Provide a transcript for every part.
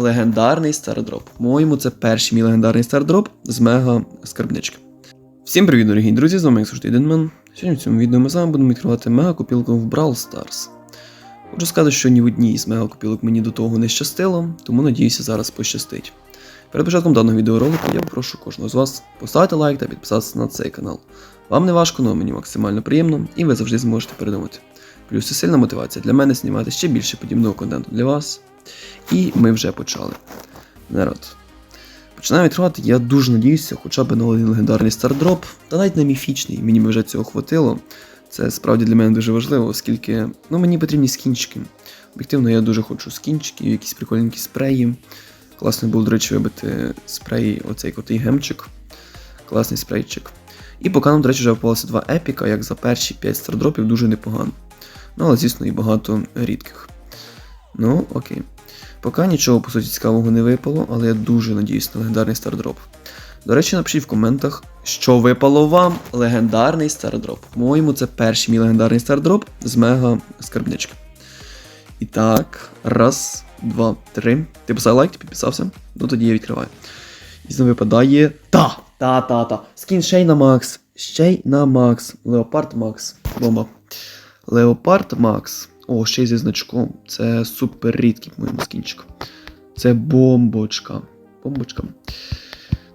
легендарний стардроп. По-моєму, це перший мій легендарний стардроп з мега скарбнички. Всім привіт, дорогі друзі! З вами як завжди Денмен. Сьогодні в цьому відео ми з вами будемо відкривати мега копілку в Brawl Stars. Хочу сказати, що ні в одній з мега копілок мені до того не щастило, тому надіюся, зараз пощастить. Перед початком даного відеоролику я попрошу кожного з вас поставити лайк та підписатися на цей канал. Вам не важко, але мені максимально приємно, і ви завжди зможете передумати. Плюс це сильна мотивація для мене знімати ще більше подібного контенту для вас. І ми вже почали. Народ. Починаємо відкривати, я дуже надіюся, хоча б на один легендарний стардроп, та навіть на міфічний, мені вже цього хватило. Це справді для мене дуже важливо, оскільки ну, мені потрібні скінчики. Об'єктивно, я дуже хочу скінчиків, якісь прикольненькі спреї. Класно було, до речі, вибити спрей, оцей крутий гемчик. Класний спрейчик. І поки нам, до речі, вже впалося два епіка, як за перші 5 стардропів дуже непогано. Ну, але, звісно, і багато рідких. Ну, окей. Поки нічого по суті цікавого не випало, але я дуже надіюсь на легендарний стардроп. До речі, напишіть в коментах, що випало вам легендарний стардроп. По-моєму, це перший мій легендарний стардроп з мега скарбнички. І так, раз, два, три. Ти поставив лайк, ти підписався? Ну тоді я відкриваю. І знову випадає. Та! Та, та, та. Скін Шейна Макс. Шейна Макс. Леопард Макс. Бомба. Леопард Макс. О, ще й зі значком. Це супер рідкий, по-моєму, скінчик. Це бомбочка. Бомбочка.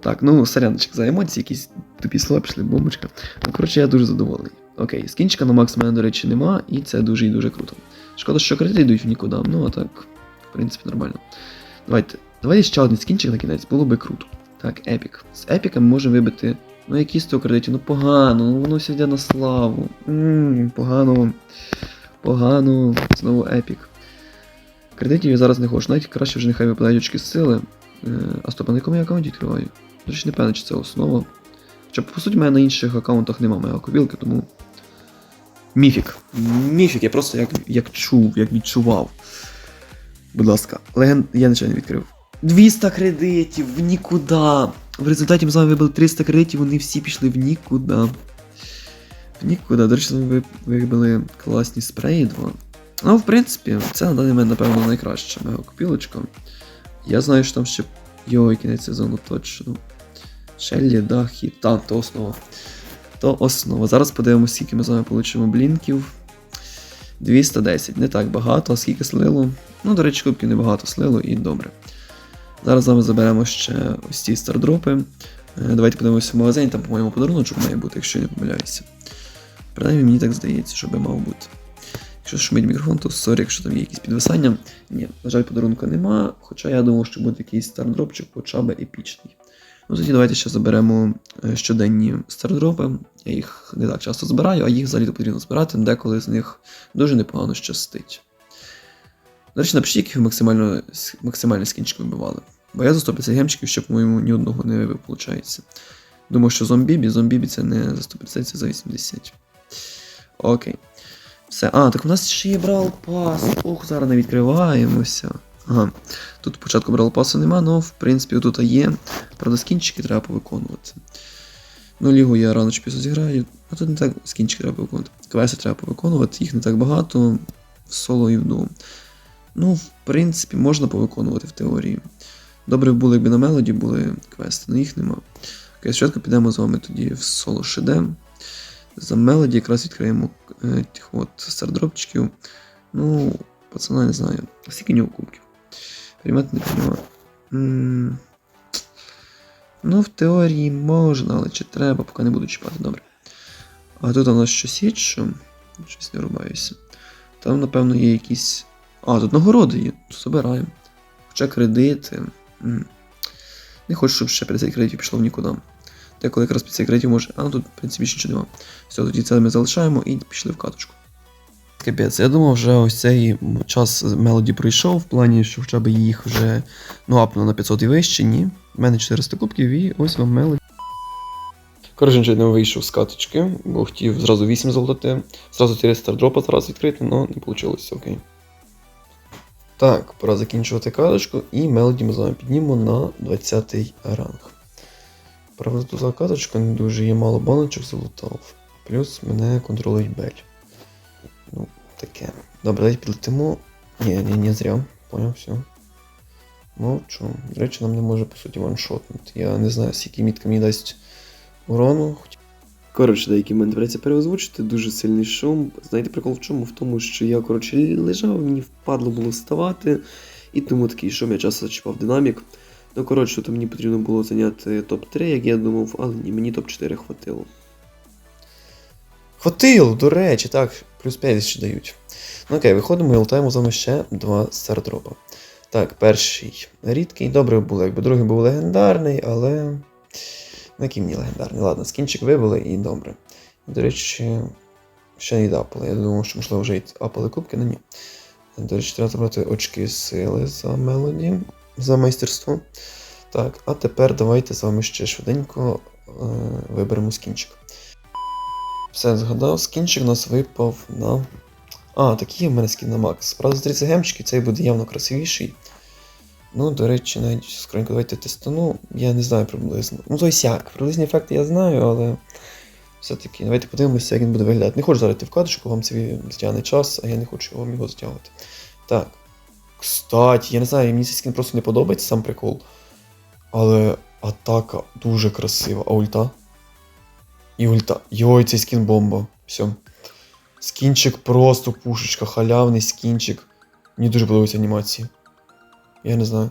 Так, ну, соряночок за емоції, якісь тупі слова пішли, бомбочка. Ну, коротше, я дуже задоволений. Окей, скінчика на Макс мене, до речі, нема, і це дуже і дуже круто. Шкода, що кредити йдуть в нікуди, ну а так, в принципі, нормально. Давайте. Давайте ще один скінчик на кінець, було би круто. Так, епік. З епіка ми можемо вибити. Ну, якісь то кредитів, ну погано, ну воно все на славу. Ммм, погано. Погано. Знову епік. Кредитів я зараз не хочу. Навіть краще вже нехай випадають очки сили. Е, а стоп, а на якому я аккаунті відкриваю? До не певно, чи це основа. Хоча, по суті, в мене на інших аккаунтах немає моєї копілки, тому. Міфік. Міфік, я просто як, як чув, як відчував. Будь ласка, леген... я нічого не відкрив. 200 кредитів в нікуди. В результаті ми з вами вибили 300 кредитів, вони всі пішли в нікуди. Нікуди. До речі, ми вибили класні спреї два. Ну, в принципі, це на даний момент, напевно, найкраща мега копілочка. Я знаю, що там ще. Йой, кінець сезону точно. Шеллі, дахи, та, то основа. То основа. Зараз подивимося, скільки ми з вами получимо блінків. 210. Не так багато, а скільки слило. Ну, до речі, кубків небагато слило і добре. Зараз з вами заберемо ще ось ці стардропи. Е, Давайте подивимося в магазині, там, по-моєму, подарунок має бути, якщо не помиляюся. Принаймні, мені так здається, що би мав бути. Якщо шумить мікрофон, то сорі, якщо там є якісь підвисання. Ні, на жаль, подарунка нема, хоча я думав, що буде якийсь стардропчик, хоча б епічний. Ну тоді давайте ще заберемо е, щоденні стардропи. Я їх не так часто збираю, а їх взагалі потрібно збирати, деколи з них дуже непогано щастить. До речі, напишіть, яких максимально, максимально скінчик вибивали. Бо я за 150 гемчиків ще, по-моєму, ні одного не вибив, виходить. Думаю, що зомбібі, зомбібі це не за 150, це за 80. Окей. Все. А, так у нас ще є брал пас. Ох, зараз не відкриваємося. Ага. Тут спочатку брал пасу нема, але в принципі тут є. Правда, скінчики треба повиконувати. Ну, лігу я рано чи пізно зіграю, а тут не так скінчики треба повиконувати. Квести треба повиконувати, їх не так багато в соло і в ду. Ну, в принципі, можна повиконувати в теорії. Добре було, якби на мелоді були квести, але їх нема. Окей, спочатку підемо з вами тоді в соло шедем. За мелоді якраз відкриємо е, тих от стардропчиків. Ну, пацана не знаю. Скільки нього кубків? Приймати не приймаю. Ну, в теорії можна, але чи треба, поки не буду чіпати, добре. А тут у нас щось є, що. Щось не рубаюся. Там, напевно, є якісь. А, тут нагороди є, то забираємо. Хоча кредити. Не хочу, щоб ще 50 кредитів пішло в нікуди. Деколи якраз 50 кредитів може. А ну тут, в принципі, ще нічого нема. Все, тоді це ми залишаємо і пішли в каточку. Капець, я думав, вже ось цей час мелоді пройшов, в плані, що хоча б їх вже ну, апну на 500 і вище, ні. У мене 400 кубків і ось вам мелоді. Коротше, нічого не вийшов з каточки, бо хотів зразу 8 золоти, зразу 4 стардропа зараз відкрити, але не вийшло, окей. Так, пора закінчувати каточку, і мелоді ми з вами піднімемо на 20 ранг. Правда, тут за не дуже є мало баночок залутав. Плюс мене контролюють бель. Ну, таке. Добре, давайте підлетимо. Ні, ні, не зря. Поняв, все. Мовчу. До речі, нам не може, по суті, ваншотнути. Я не знаю, скільки мітка мені дасть урону. Коротше, деякі момент придеться переозвучити, дуже сильний шум. Знаєте, прикол в чому? В тому, що я, коротше, лежав, мені впадло було вставати, і тому такий шум я часто зачіпав динамік. Ну, коротше, то мені потрібно було зайняти топ-3, як я думав, але ні, мені топ-4 хватило. Хватило, до речі, так, плюс 5 ще дають. Ну окей, виходимо і лутаємо з вами ще два стардропа. Так, перший рідкий, добре було, якби другий був легендарний, але. Ну, який мені легендарний. Ладно, скінчик вибили і добре. До речі, ще не апали. Я думав, що можливо вже й апали кубки, але ні. До речі, треба забрати очки сили за мелоді, за майстерство. Так, а тепер давайте з вами ще швиденько е, виберемо скінчик. Все, згадав, скінчик у нас випав на. А, такий є в мене скін на Макс. Правда, з 30 гемчиків цей буде явно красивіший. Ну, до речі, навіть скоренько давайте тестану. Я не знаю приблизно. Ну, то сяк. Приблизні ефекти я знаю, але все-таки давайте подивимося, як він буде виглядати. Не хочу зараз йти в кадочку, вам це затягне час, а я не хочу вам його затягувати. Так. Кстати, я не знаю, мені цей скін просто не подобається сам прикол. Але атака дуже красива. А ульта? І ульта. Йой, цей скін бомба. Все. Скінчик просто пушечка, халявний скінчик. Мені дуже подобаються анімації. Я не знаю.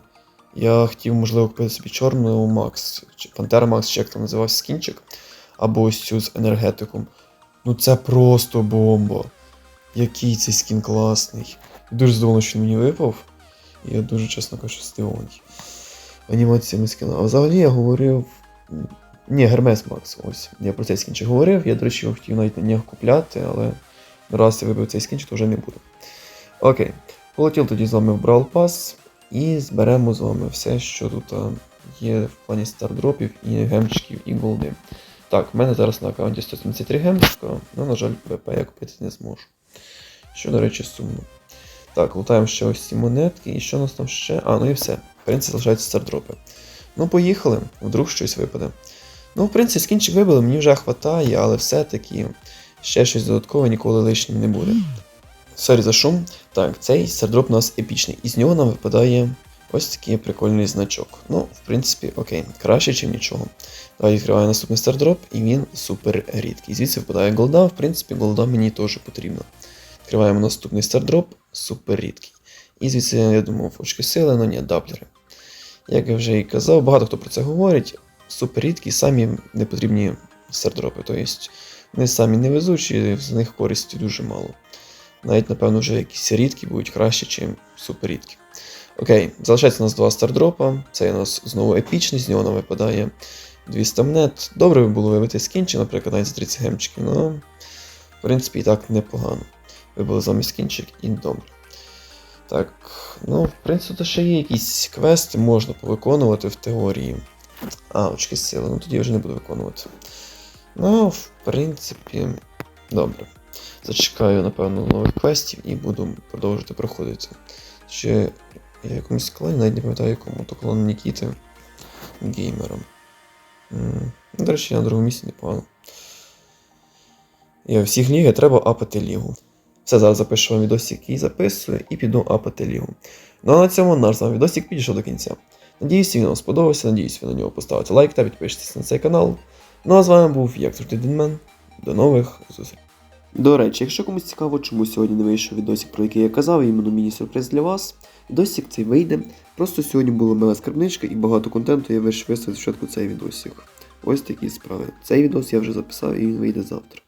Я хотів, можливо, купити собі чорну Макс, чи Пантера Макс, чи як там називався скінчик, або ось цю з енергетиком. Ну це просто бомба. Який цей скін класний. Дуже здивований, що він мені випав. Я дуже, чесно кажучи, здивований. Анімаціями скіна. А взагалі я говорив. Ні, Гермес Макс, ось. Я про цей скінчик говорив. Я, до речі, його хотів навіть на нього купляти, але раз я вибив цей скінчик, то вже не буду. Окей. Полетів тоді з вами в Brawl Pass і зберемо з вами все, що тут є в плані стардропів і гемчиків і голди. Так, в мене зараз на аккаунті 173 гемчика, але, на жаль, ВП я купити не зможу. Що, до речі, сумно. Так, лутаємо ще ось ці монетки, і що у нас там ще? А, ну і все. В принципі, залишаються стардропи. Ну, поїхали, вдруг щось випаде. Ну, в принципі, скінчик вибили, мені вже хватає, але все-таки ще щось додаткове ніколи лишнім не буде. Сорі за шум. Так, цей стардроп у нас епічний. І з нього нам випадає ось такий прикольний значок. Ну, в принципі, окей, краще, ніж нічого. Давай відкриваю наступний стардроп, і він супер рідкий. Звідси випадає голда, в принципі, голда мені теж потрібна. Відкриваємо наступний стардроп, супер рідкий. І звідси я думав, очки сили, але ні, даблери. Як я вже і казав, багато хто про це говорить. Супер рідкі, самі непотрібні стардропи. Тобто вони самі невезучі, з них користі дуже мало. Навіть, напевно, вже якісь рідкі будуть краще, ніж суперрідкі. Окей, залишається у нас два стардропа. Це у нас знову епічний, з нього нам випадає 200 монет. Добре би було вибити скінчик, наприклад, навіть за 30 гемчиків, але в принципі і так непогано. Вибили замість скінчик і добре. Так, ну, в принципі, ще є якісь квести, можна повиконувати в теорії. А, очки сили, ну тоді я вже не буду виконувати. Ну, в принципі, добре. Зачекаю, напевно, нових квестів і буду продовжувати проходити. Ще я якомусь клані, навіть не пам'ятаю якому, то клан Нікіти геймером. До речі, я на другому місці непогано. Я всіх ліги треба апати лігу. Все, зараз запишу вам відосик, який записую, і піду апати лігу. Ну а на цьому наш з відосик підійшов до кінця. Надіюсь, він вам сподобався, надіюсь, ви на нього поставите лайк та підпишетесь на цей канал. Ну а з вами був, як завжди, Дінмен. До нових зустрічей. До речі, якщо комусь цікаво, чому сьогодні не вийшов відосик, про який я казав, іменно міні-сюрприз для вас, відосик цей вийде. Просто сьогодні була мега скарбничка і багато контенту я вирішив виставити спочатку цей відосик. Ось такі справи. Цей відос я вже записав і він вийде завтра.